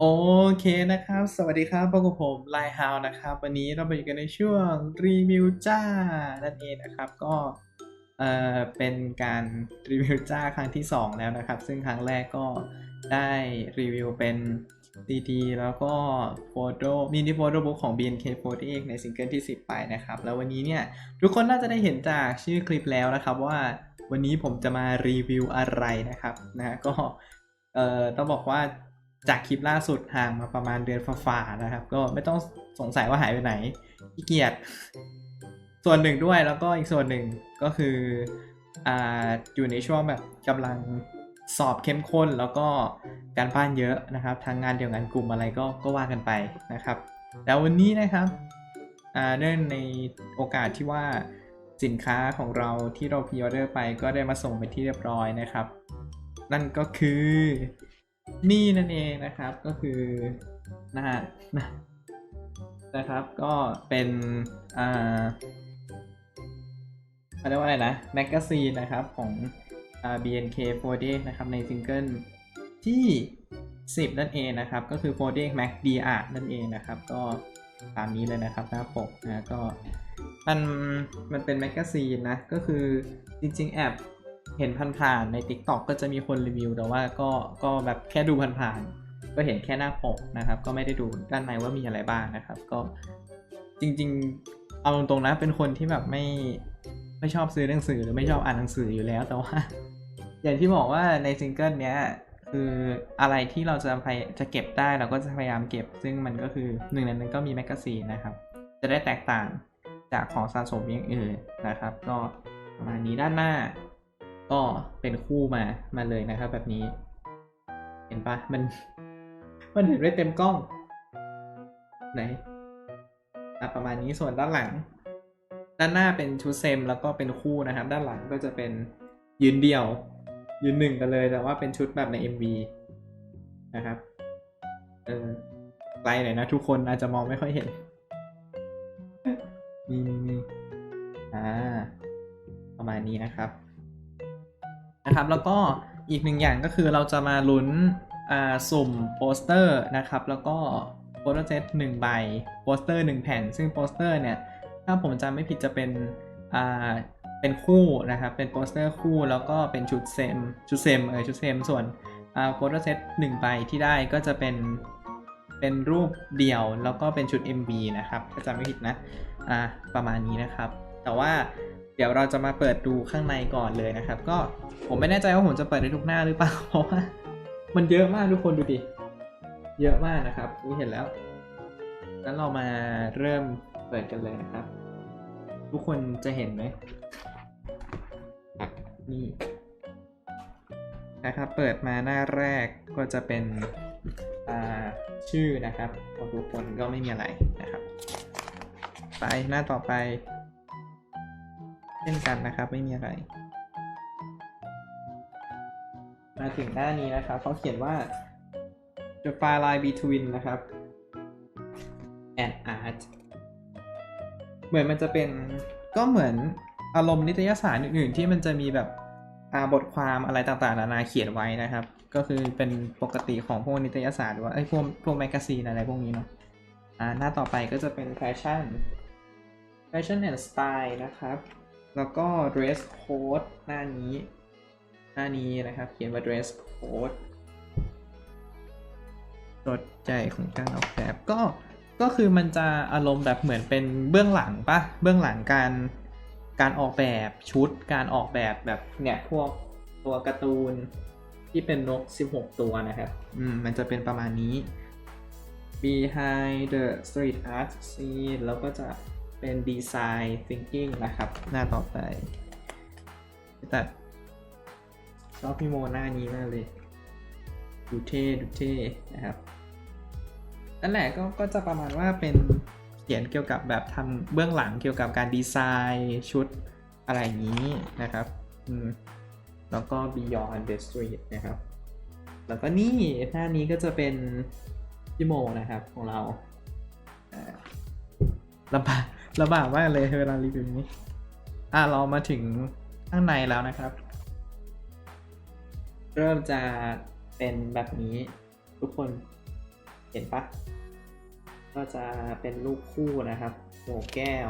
โอเคนะครับ สวัสดีครับพบกับผมไลฮาวนะครับ วันนี้เราไปอยู่กันในช่วงรีวิวจ้า นั่นเองนะครับก็เอ่อเป็นการรีวิวจ้าครั้งที่ 2 แล้วนะครับ ซึ่งครั้งแรกก็ได้รีวิวเป็นดีดีแล้วก็โฟโต้มินิโฟโต้บุ๊กของ BNK48 ในซิงเกิลที่ 10 ไปนะครับ แล้ววันนี้เนี่ย ทุกคนน่าจะได้เห็นจากชื่อคลิปแล้วนะครับว่าวันนี้ผมจะมารีวิวอะไรนะครับนะก็เอ่อต้องบอกว่า จากคลิปล่าสุดห่างมาประมาณเดือนฝ่าๆนะครับ ก็ไม่ต้องสงสัยว่าหายไปไหนขี้เกียจส่วนหนึ่งด้วยแล้วก็อีกส่วนหนึ่งก็คืออ่าอยู่ในช่วงแบบกำลังสอบเข้มข้นแล้วก็การบ้านเยอะนะครับทางงานเดียวงานกลุ่มอะไรก็ก็ว่ากันไปนะครับ แล้ววันนี้นะครับอ่าเนื่องในโอกาสที่ว่าสินค้าของเราที่เราพรีออเดอร์ไปก็ได้มาส่งเป็นที่เรียบร้อยนะครับ นั่นก็คือ นี่นั่นเองนะครับก็คือนะฮะนะนะครับก็เป็นอ่าเขาเรียกว่าอะไรนะแมกกาซีนนะครับของอ่า BNK48 นะครับในซิงเกิลที่ 10 นั่นเองนะครับ ก็คือ48 Mac DR นั่นเองนะครับ ก็ตามนี้เลยนะครับหน้าปกนะก็มันมันเป็นแมกกาซีนนะ ก็คือจริงๆแอบ เห็นผ่านๆใน TikTok ก็จะมีคนรีวิว แต่ว่าก็ก็แบบแค่ดูผ่านๆก็เห็นแค่หน้าปกนะครับ ก็ไม่ได้ดูด้านในว่ามีอะไรบ้างนะครับ ก็จริงๆ เอาตรงๆนะเป็นคนที่แบบไม่ไม่ชอบซื้อหนังสือหรือไม่ชอบอ่านหนังสืออยู่แล้วแต่ว่า อย่างที่บอกว่าในซิงเกิลเนี้ยคืออะไรที่เราจะพยจะเก็บได้เราก็จะพยายามเก็บ ซึ่งมันก็คือหนึ่งในนั้นก็มีแมกกาซีนนะครับ จะได้แตกต่างจากของสะสมอย่างอื่นนะครับ ก็ประมาณนี้ด้านหน้า ก็เป็นคู่มามาเลยนะครับ แบบนี้ เห็นปะมัน มันเห็นได้เต็มกล้อง ไหนอะประมาณนี้ส่วนด้านหลัง ด้านหน้าเป็นชุดเซมแล้วก็เป็นคู่นะครับ ด้านหลังก็จะเป็นยืนเดี่ยว ยืนหนึ่งกันเลยแต่ว่าเป็นชุดแบบใน MV นะครับเออไกลหน่อยนะทุกคนอาจจะมองไม่ค่อยเห็นมีมีมีอ่าประมาณนี้นะครับ นะครับ แล้วก็อีกหนึ่งอย่างก็คือเราจะมาลุ้นสุ่มโปสเตอร์นะครับ แล้วก็โปสเตอร์เซตหนึ่งใบโปสเตอร์หนึ่งแผ่น ซึ่งโปสเตอร์เนี่ยถ้าผมจำไม่ผิดจะเป็นเป็นคู่นะครับ เป็นโปสเตอร์คู่แล้วก็เป็นชุดเซมชุดเซมเออชุดเซมส่วนโปสเตอร์เซตหนึ่งใบที่ได้ก็จะเป็นเป็นรูปเดี่ยวแล้วก็เป็นชุด MV นะครับถ้าจำไม่ผิดนะอ่าประมาณนี้นะครับ แต่ว่า เดี๋ยวเราจะมาเปิดดูข้างในก่อนเลยนะครับ ก็ผมไม่แน่ใจว่าผมจะเปิดได้ทุกหน้าหรือเปล่าเพราะว่ามันเยอะมากทุกคนดูดิเยอะมากนะครับนี่เห็นแล้วงั้นเรามาเริ่มเปิดกันเลยนะครับ ทุกคนจะเห็นไหมนี่นะครับเปิดมาหน้าแรกก็จะเป็นอ่าชื่อนะครับของทุกคนก็ไม่มีอะไรนะครับ ไปหน้าต่อไป ช่นกันนะครับ ไม่มีอะไร มาถึงหน้านี้นะครับเขาเขียนว่า the file line between นะครับ and art เหมือนมันจะเป็นก็เหมือนอารมณ์นิตยสารอื่นๆที่มันจะมีแบบบทความอะไรต่างๆนานาเขียนไว้นะครับ ก็คือเป็นปกติของพวกนิตยสารหรือว่าไอ้พวกพวกแมกกาซีนอะไรพวกนี้เนาะอ่าหน้าต่อไปก็จะเป็นแฟชั่น Fashion and Style นะครับ แล้วก็ Dress Code หน้านี้ หน้านี้นะครับเขียนว่า Dress Code จดใจของการออกแบบก็ ก็คือมันจะอารมณ์แบบเหมือนเป็นเบื้องหลังปะเบื้องหลังการ การออกแบบชุด การออกแบบแบบเนี่ยพวกตัวการ์ตูนที่เป็นนก 16 ตัวนะครับ อืม มันจะเป็นประมาณนี้ behind the street art scene แล้วก็จะ เป็น design thinking นะครับ หน้าต่อไปตัดชอบพี่โมหน้านี้มากเลย ดูเท่ดูเท่นะครับนั่นแหละก็ก็จะประมาณว่าเป็นเขียนเกี่ยวกับแบบทำเบื้องหลังเกี่ยวกับการดีไซน์ชุดอะไรอย่างนี้นะครับอืมแล้วก็ Beyond the Street นะครับ แล้วก็นี่หน้านี้ก็จะเป็นพี่โมนะครับของเราอ่าลำบาก ลำบากมากเลยเวลารีวิวนี้ อะเรามาถึงข้างในแล้วนะครับ เริ่มจะเป็นแบบนี้ ทุกคนเห็นปะก็จะเป็นรูปคู่นะครับโหมแก้ว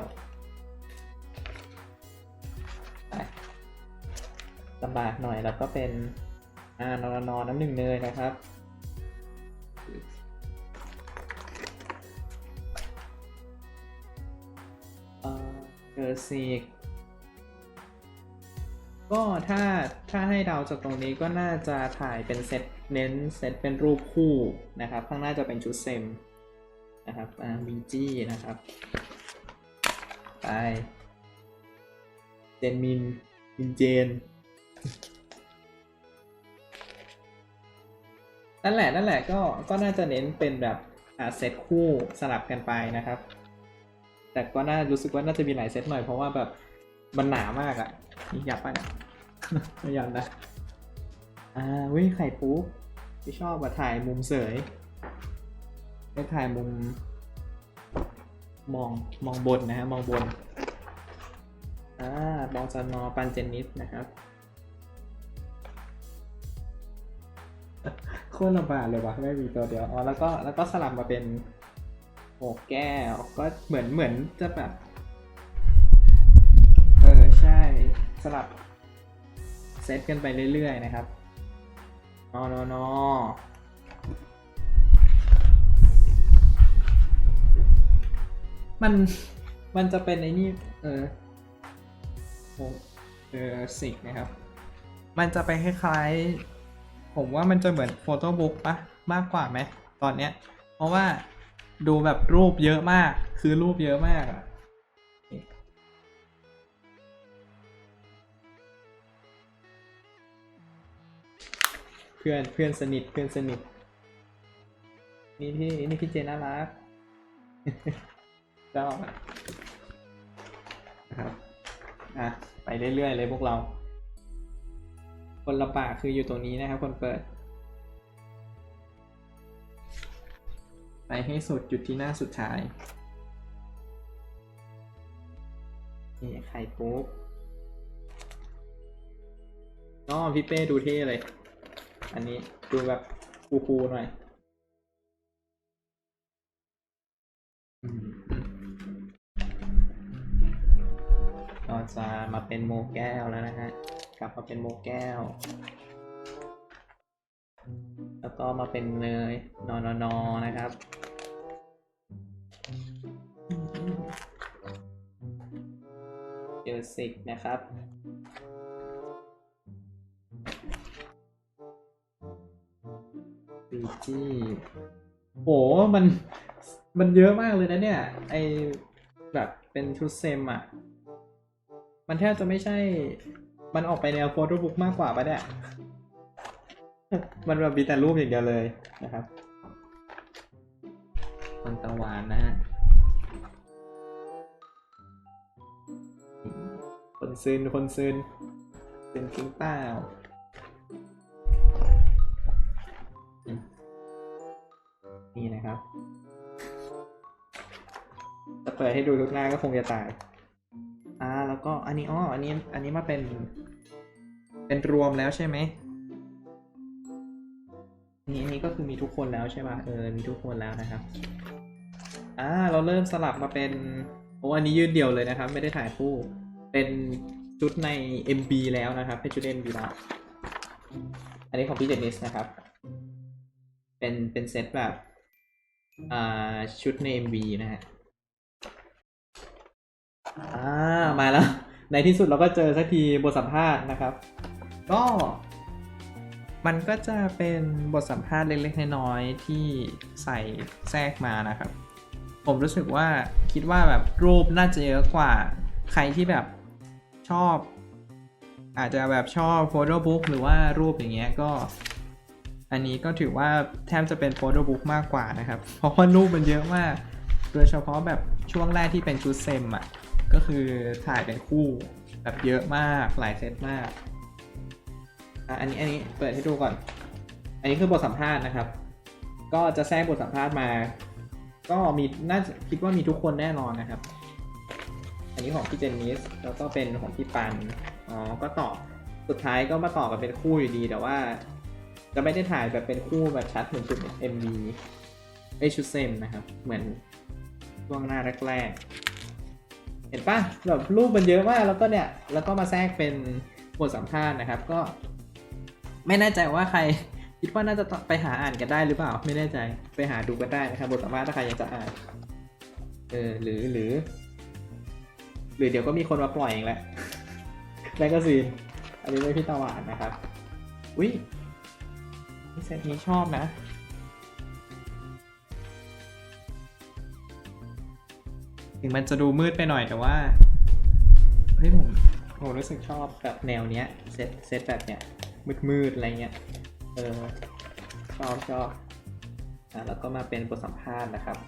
ลำบากหน่อยแล้วก็เป็นอ่านอนอนน้ำหนึ่งเนยนะครับ ซีกก็ถ้าถ้าให้เดาจากตรงนี้ก็น่าจะถ่ายเป็นเซตเน้นเซตเป็นรูปคู่นะครับ ข้างหน้าจะเป็นชุดเซมนะครับอ่ามีจี้นะครับไปเจนมินมินเจนนั่นแหละนั่นแหละก็ก็น่าจะเน้นเป็นแบบอ่าเซตคู่สลับกันไปนะครับ แต่ก็น่ารู้สึกว่าน่าจะมีหลายเซตหน่อยเพราะว่าแบบมันหนามากอะ่ะนี่อยากไปะเนี่ยไม่ยากนะอ่าว้ยไข่ปุ๊บที่ชอบมาถ่ายมุมเสยได้ถ่ายมุม มองมองบนนะฮะมองบนอ่ามองจอนอปันเจนนิสนะครับโคตรลำบากเลยวะไม่มีตัวเดียวอ๋อแล้วก็แล้วก็สลับมาเป็น โอ้แก้ว ก็เหมือนเหมือนจะแบบ เออ ใช่ สลับ เซตกันไปเรื่อย ๆ นะครับนอนอนอมัน มันจะเป็นไอ้นี่ เออโอเออสิกนะครับ มันจะไปคล้ายๆ ผมว่ามันจะเหมือนโฟโต้บุ๊กปะมากกว่าไหม ตอนเนี้ย เพราะว่า ดูแบบรูปเยอะมาก คือรูปเยอะมากอะเพื่อนเพื่อนสนิทเพื่อนสนิท นี่พี่นี่พี่เจน่ารักชอบนะครับอะไปเรื่อยๆเลยพวกเรา คนลำบากคืออยู่ตรงนี้นะครับคนเปิด ไปให้สุดจุดที่หน้าสุดท้ายนี่ไข่ปุ๊บอ๋อพี่เป้ดูเท่เลย อันนี้ดูแบบคูลๆหน่อยอืมก็จะมาเป็นโมแก้วแล้วนะฮะ กลับมาเป็นโมแก้ว แล้วก็มาเป็นเนยนอนนอนะครับ เจอสิกนะครับปีจี้โหมัน มันเยอะมากเลยนะเนี่ย ไอแบบเป็นชุดเซมอะ มันแทบจะไม่ใช่ มันออกไปแนวโฟโต้บุ๊กมากกว่าปะเนี่ย มันแบบมีแต่รูปอย่างเดียวเลยนะครับคนตะวานนะฮะคนซึนคนซึนซึนจริงเปล่านี่นะครับจะเปิดให้ดูทุกหน้าก็คงจะตาย อ่า แล้วก็อันนี้อ้ออันนี้ อันนี้มาเป็น เป็นรวมแล้วใช่ไหม นี้อันนี้ก็คือมีทุกคนแล้วใช่ป่ะเออมีทุกคนแล้วนะครับอ่าเราเริ่มสลับมาเป็นโอ้อันนี้ยืดเดี่ยวเลยนะครับ ไม่ได้ถ่ายคู่เป็นชุดใน MB แล้วนะครับเป็นชุด MB แล้วอันนี้ของพี่เจนิสนะครับ เป็นเป็นเซตแบบอ่าชุดใน MB นะฮะอ่ามาแล้ว ในที่สุดเราก็เจอสักทีบทสัมภาษณ์นะครับ ก็ มันก็จะเป็นบทสัมภาษณ์เล็กๆน้อยๆที่ใส่แทรกมานะครับ ผมรู้สึกว่าคิดว่าแบบรูปน่าจะเยอะกว่าใครที่แบบชอบ อาจจะแบบชอบโฟโต้บุ๊กหรือว่ารูปอย่างเงี้ยก็ อันนี้ก็ถือว่าแทบจะเป็นโฟโต้บุ๊กมากกว่านะครับ เพราะว่ารูปมันเยอะมาก โดยเฉพาะแบบช่วงแรกที่เป็นชุดเซมอะก็คือถ่ายเป็นคู่แบบเยอะมากหลายเซตมาก อะอันนี้อันนี้เปิดให้ดูก่อน อันนี้คือบทสัมภาษณ์นะครับ ก็จะแทรกบทสัมภาษณ์มา ก็มีน่าคิดว่ามีทุกคนแน่นอนนะครับ อันนี้ของพี่เจนนิสแล้วก็เป็นของพี่ปันอ๋อก็ต่อสุดท้ายก็มาต่อกันเป็นคู่อยู่ดีแต่ว่า จะไม่ได้ถ่ายแบบเป็นคู่แบบชัดเหมือนชุด MV ไอชุดเซมนะครับ เหมือนช่วงหน้าแรกๆเห็นปะแบบรูปมันเยอะมากแล้วก็เนี่ยแล้วก็มาแทรกเป็นบทสัมภาษณ์นะครับ ก็ ไม่แน่ใจว่าใคร คิดว่าน่าจะไปหาอ่านกันได้หรือเปล่า ไม่แน่ใจไปหาดูกันได้นะครับบทสัมภาษณ์ถ้าใครอยากจะอ่านเออหรือหรือ หรือเดี๋ยวก็มีคนมาปล่อยเองแหละแมกกาซีนอันนี้ไม่พี่ตาหวานนะครับ อุ้ยนี่เซตนี้ชอบนะถึงมันจะดูมืดไปหน่อยแต่ว่า เฮ้ยผมผมรู้สึกชอบแบบแนวเนี้ยเซตเซตแบบเนี้ย มืดมืดๆอะไรเงี้ย เออชอบชอบอะแล้วก็มาเป็นบทสัมภาษณ์นะครับ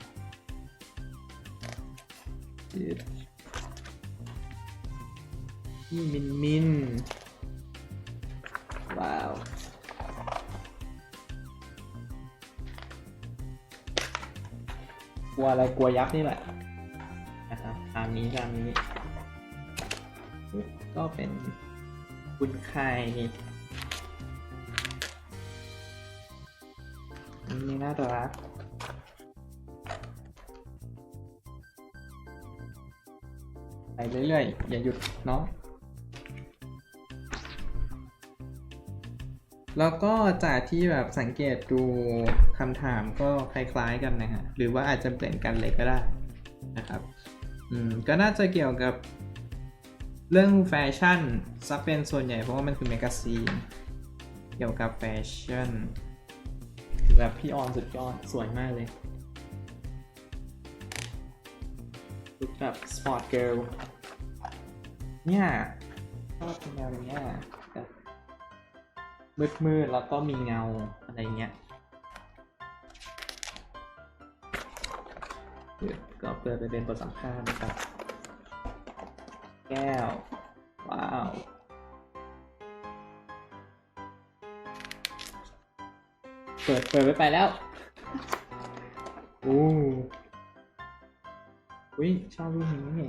พี่มินมิน ว้าว กลัวอะไรกลัวยักษ์นี่แหละนะครับตามนี้ตามนี้ ก็เป็นคุณไข่นี่น่ารักไปเรื่อยๆ อย่าหยุดเนาะแล้วก็จากที่แบบสังเกตดูคำถามก็คล้ายๆกันนะฮะ หรือว่าอาจจะเปลี่ยนกันเลยก็ได้นะครับ อืม ก็น่าจะเกี่ยวกับเรื่องแฟชั่นซับเป็นส่วนใหญ่เพราะว่ามันคือแมกกาซีน เกี่ยวกับแฟชั่น แบบพี่ออนสุดยอด สวยมากเลยลุคแบบสปอร์ตเกิร์ลเนี่ยชอบแนวเนี้ยแบบมืดๆแล้วก็มีเงาอะไรเงี้ยเดี๋ยวก็เปิดไปเป็นบทสัมภาษณ์นะครับ แก้ว ว้าว เปิดเปิดไปไปแล้วโอ้อุ้ยชอบรูปนี้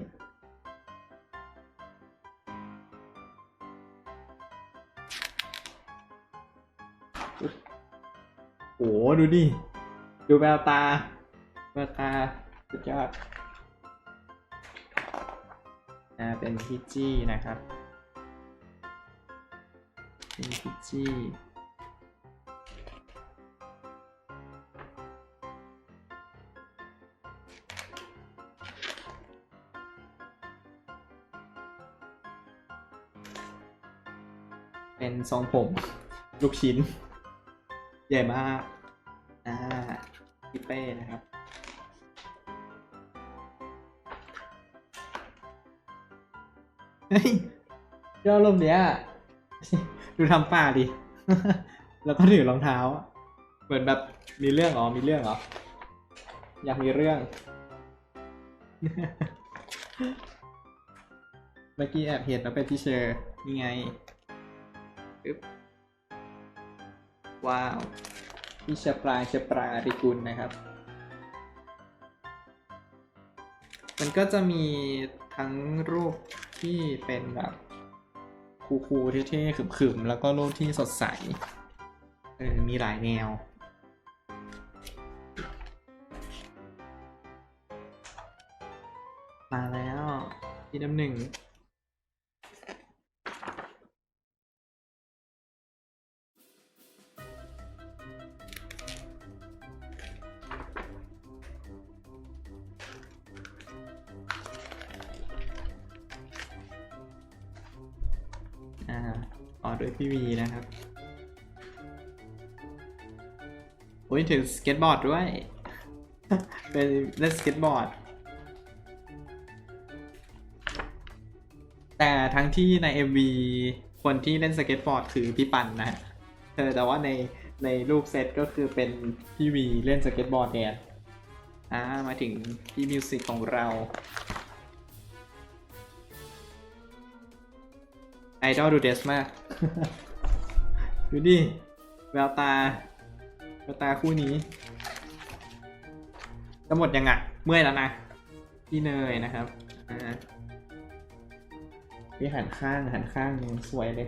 โอ้โหดูดิ ดูแววตาแววตาสุดยอดอ่าเป็นพิจี้นะครับ เป็นพิจ ทรงผม ลูกชิ้น ใหญ่มาก อ่าพี่เป้นะครับเฮ้ยยอดลมเนี้ยดูทำป่าดิ แล้วก็ถือรองเท้า เหมือนแบบมีเรื่องหรอมีเรื่องเหรอ อยากมีเรื่อง เมื่อกี้แอบเห็นแล้วเป็นที่เชอร์นี่ไง ปึ๊บว้าวพี่ชปราชปราริกุลนะครับ มันก็จะมีทั้งรูปที่เป็นแบบคูลๆเท่ๆขึมๆ แล้วก็รูปที่สดใส เออ มีหลายแนวมาแล้วที่น้ำหนึ่ง อด้วยพี่วีนะครับ โอ้ยถือสเก็ตบอร์ดด้วย เป็นเล่นสเก็ตบอร์ด แต่ทั้งที่ใน MV คนที่เล่นสเก็ตบอร์ดคือพี่ปันนะเออแต่ว่าในในรูปเซตก็คือเป็นพี่วีเล่นสเก็ตบอร์ดแทนอ่ามาถึงพี่มิวสิกของเรา ดอลดูเดสมาก ดูดิแววตาแววตาคู่นี้จะหมดยังอะเมื่อยแล้วนะพี่เนยนะครับพี่หันข้างหันข้างสวยเลย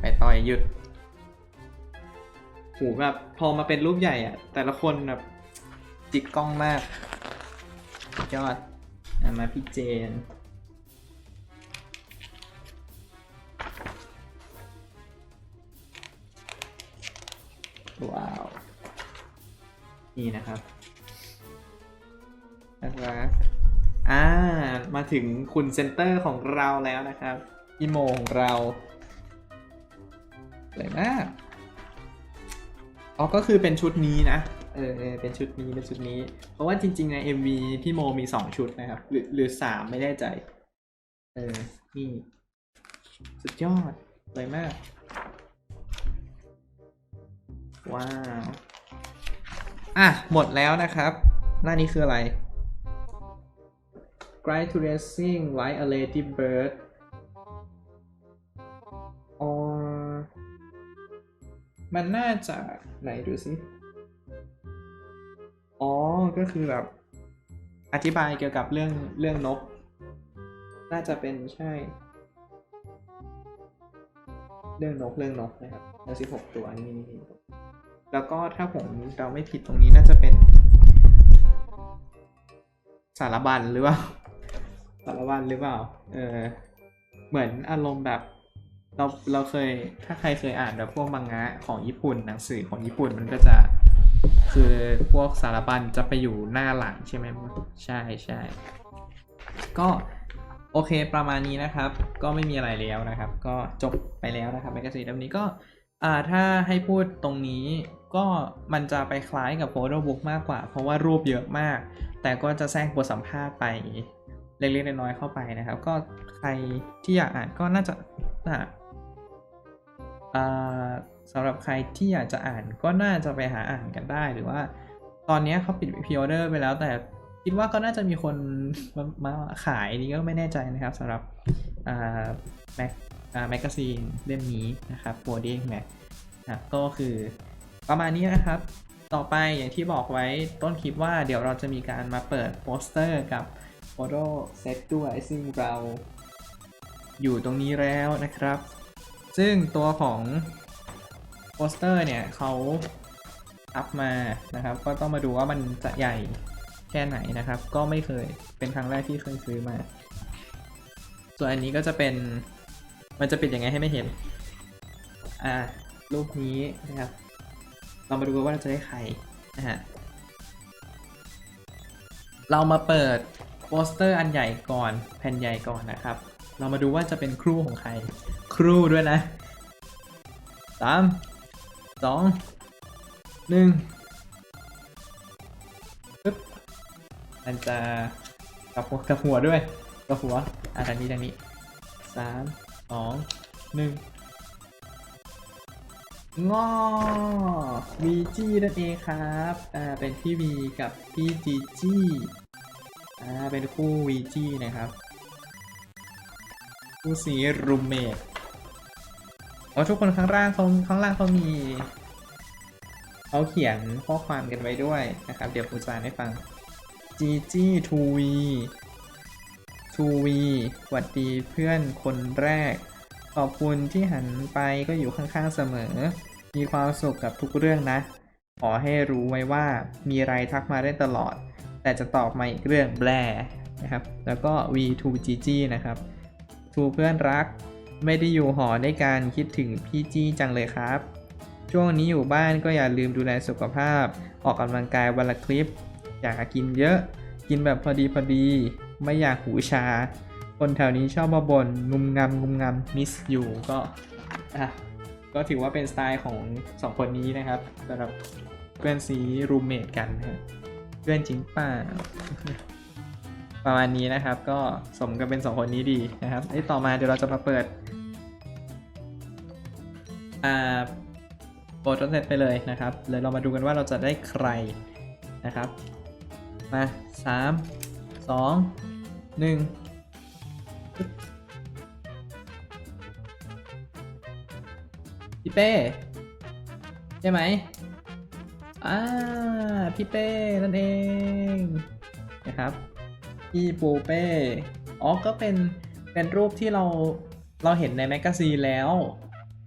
ไปต่อยหยุดหูแบบพอมาเป็นรูปใหญ่อะแต่ละคนแบบจิกกล้องมาก ยอดอะมาพี่เจน ว้าว นี่นะครับนะครับอ่า มาถึงคุณเซนเตอร์ของเราแล้วนะครับพี่โมของเราเลยมาก อ๋อ ก็คือเป็นชุดนี้นะ เออเป็นชุดนี้เป็นชุดนี้ เพราะว่าจริง ๆ ใน MV พี่โมมีสองชุดนะครับ หรือหรือสามไม่แน่ใจ เออ นี่ สุดยอดเลยมาก ว้าว อะ หมดแล้วนะครับ หน้านี้คืออะไร Glide to racing like a lady bird or มันน่าจะไหนดูสิ ก็คือแบบ อธิบายเกี่ยวกับเรื่องเรื่องนก น่าจะเป็นใช่ เรื่องนกเรื่องนกนะครับแล้วสิบหกตัวนี่แล้วก็ถ้าผมเราไม่ผิดตรงนี้น่าจะเป็น สารบัญหรือเปล่าสารบัญหรือเปล่า เออ เหมือนอารมณ์แบบเราเราเคยถ้าใครเคยอ่านแบบพวกมังงะของญี่ปุ่นหนังสือของญี่ปุ่นมันก็จะ คือพวกสารบัญจะไปอยู่หน้าหลังใช่ไหมใช่ใช่ก็โอเคประมาณนี้นะครับ ก็ไม่มีอะไรแล้วนะครับ ก็จบไปแล้วนะครับแมกกาซีนเล่มนี้ก็อ่าถ้าให้พูดตรงนี้ก็มันจะไปคล้ายกับโฟโต้บุ๊กมากกว่า เพราะว่ารูปเยอะมาก แต่ก็จะแทรกบทสัมภาษณ์ไปเล็กๆน้อยๆเข้าไปนะครับ ก็ใครที่อยากอ่านก็น่าจะน่าอ่า สำหรับใครที่อยากจะอ่านก็น่าจะไปหาอ่านกันได้หรือว่า ตอนนี้เขาปิดพ r ออเดอร์ไปแล้ว แต่คิดว่าก็น่าจะมีคนมามาขายนี่ก็ไม่แน่ใจนะครับสำหรับแม็กแมกกาซีนเล่มนี้นะครับโ o ดงแม็กนะก็คือประมาณนี้นะครับ ต่อไปอย่างที่บอกไว้ต้นคลิปว่าเดี๋ยวเราจะมีการมาเปิดโปสเตอร์กับโฟโต้เซตด้วยซึ่งเราอยู่ตรงนี้แล้วนะครับ ซึ่งตัวของ โปสเตอร์เนี่ยเขาอัพมานะครับ ก็ต้องมาดูว่ามันจะใหญ่แค่ไหนนะครับ ก็ไม่เคยเป็นครั้งแรกที่เคยซื้อมา ส่วนอันนี้ก็จะเป็นมันจะปิดยังไงให้ไม่เห็น อ่ารูปนี้นะครับ เรามาดูว่าเราจะได้ใครนะฮะเรามาเปิดโปสเตอร์อันใหญ่ก่อนแผ่นใหญ่ก่อนนะครับ เรามาดูว่าจะเป็นครูของใคร ครูด้วยนะสาม สองหนึ่งปึ๊บมันจะกับหัวกับหัวด้วยกับหัวอะทางนี้ทางนี้สามสองหนึ่งง้อวีจีนั่นเองครับอ่าเป็นพี่วีกับพี่จีจีอ่าเป็นคู่วีจีนะครับ คู่สีรูเมท อ๋อทุกคนข้างล่างเขาข้างล่างเขามีเขาเขียนข้อความกันไว้ด้วยนะครับ เดี๋ยวผมจะอ่านให้ฟังจีจีทูวีทูวีหวัดดีเพื่อนคนแรก ขอบคุณที่หันไปก็อยู่ข้างๆเสมอ มีความสุขกับทุกเรื่องนะ ขอให้รู้ไว้ว่ามีอะไรทักมาได้ตลอด แต่จะตอบมาอีกเรื่องแบลนะครับ แล้วก็ V2GG นะครับทูเพื่อนรัก ไม่ได้อยู่หอด้วยกันคิดถึงพี่จี้จังเลยครับ ช่วงนี้อยู่บ้านก็อย่าลืมดูแลสุขภาพ ออกกำลังกายวันละคลิป อยากกินเยอะ กินแบบพอดีพอดี ไม่อยากหูชา คนแถวนี้ชอบมาบ่นงุมงำงุมงำมิสอยู่ก็อะก็ถือว่าเป็นสไตล์ของสองคนนี้นะครับสำหรับเพื่อนซีรูมเมทกันนะเพื่อนจริงป่า ประมาณนี้นะครับ ก็สมกับเป็นสองคนนี้ดีนะครับไอ้ต่อมาเดี๋ยวเราจะมาเปิดอ่าโปรโตเซตไปเลยนะครับเลยเรามาดูกันว่าเราจะได้ใครนะครับ มาสามสองหนึ่งพี่เป้ ใช่ไหมอ่าพี่เป้ นั่นเองนะครับ พี่ปูเป้ อ๋อ ก็เป็น เป็นรูปที่เรา เราเห็นในแมกกาซีนแล้ว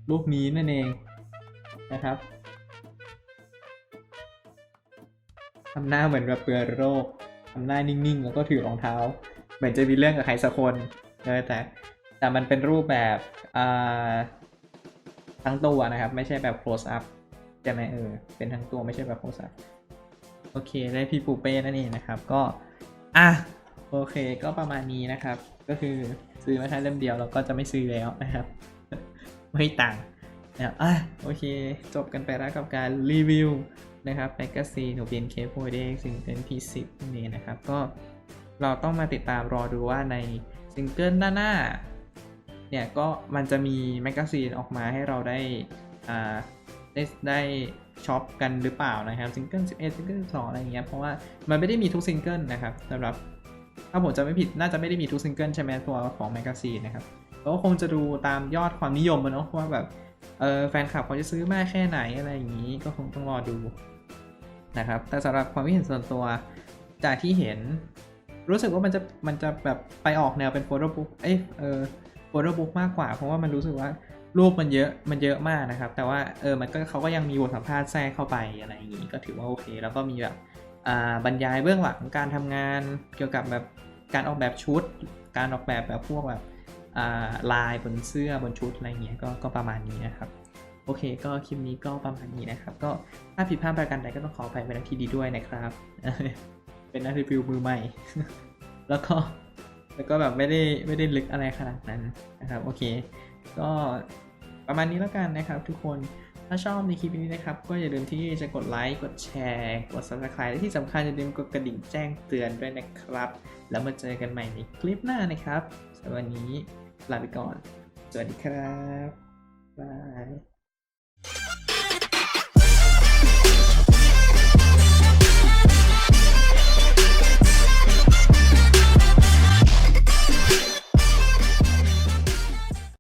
รูปนี้นั่นเองนะครับทำหน้าเหมือนแบบเปลือยโรคทำหน้านิ่งๆ แล้วก็ถือรองเท้า เหมือนจะมีเรื่องกับใครสักคนเออแต่ แต่มันเป็นรูปแบบอ่าทั้งตัวนะครับ ไม่ใช่แบบ close up ใช่ไหมเออ เป็นทั้งตัวไม่ใช่แบบ close up โอเค ได้พี่ปูเป้นั่นเองนะครับ ก็ อะ โอเคก็ประมาณนี้นะครับ ก็คือซื้อมาแค่เล่มเดียวเราก็จะไม่ซื้อแล้วนะครับ ไม่ต่างนะครับอะโอเค จบกันไปแล้วกับการรีวิวนะครับแมกกาซีนของ BNK 4ซึ่งเป็น P10 นั่นเองนะครับ ก็เราต้องมาติดตามรอดูว่าในซิงเกิลหน้าๆเนี่ยก็มันจะมีแมกกาซีนออกมาให้เราได้อ่าได้ได้ช็อปกันหรือเปล่านะครับซิงเกิล11ซิงเกิล12อะไรอย่างเงี้ยเพราะว่ามันไม่ได้มีทุกซิงเกิลนะครับสำหรับ ถ้าผมจะไม่ผิดน่าจะไม่ได้มีทุกซิงเกิลใช่ไหมตัวของแมกกาซีนนะครับก็คงจะดูตามยอดความนิยมอะเนาะว่าแบบเออแฟนคลับเขาจะซื้อมากแค่ไหนอะไรอย่างนี้ก็คงต้องรอดูนะครับ แต่สำหรับความคิดเห็นส่วนตัวจากที่เห็น รู้สึกว่ามันจะมันจะแบบไปออกแนวเป็นโฟโต้บุ๊กเอ้ยเออโฟโต้บุ๊กมากกว่า เพราะว่ามันรู้สึกว่ารูปมันเยอะมันเยอะมากนะครับ แต่ว่าเออมันก็เขาก็ยังมีบทสัมภาษณ์แทรกเข้าไปอะไรอย่างนี้ก็ถือว่าโอเค แล้วก็มีแบบ บรรยายเบื้องหลังการทำงานเกี่ยวกับแบบการออกแบบชุด การออกแบบแบบพวกแบบอ่าลายบนเสื้อบนชุดอะไรเงี้ยก็ก็ประมาณนี้นะครับ โอเค ก็คลิปนี้ก็ประมาณนี้นะครับ ก็ถ้าผิดพลาดประการใดก็ต้องขออภัยเป็นที่ดีด้วยนะครับ เป็นนักรีวิวมือใหม่ แล้วก็แล้วก็แบบไม่ได้ไม่ได้ลึกอะไรขนาดนั้นนะครับ โอเค ก็ประมาณนี้แล้วกันนะครับทุกคน ถ้าชอบในคลิปนี้นะครับ ก็อย่าลืมที่จะกดไลค์ กดแชร์ กด subscribe และที่สำคัญอย่าลืมกดกระดิ่งแจ้งเตือนด้วยนะครับ แล้วมาเจอกันใหม่ในคลิปหน้านะครับสำหรับวันนี้ลาไปก่อน สวัสดีครับบาย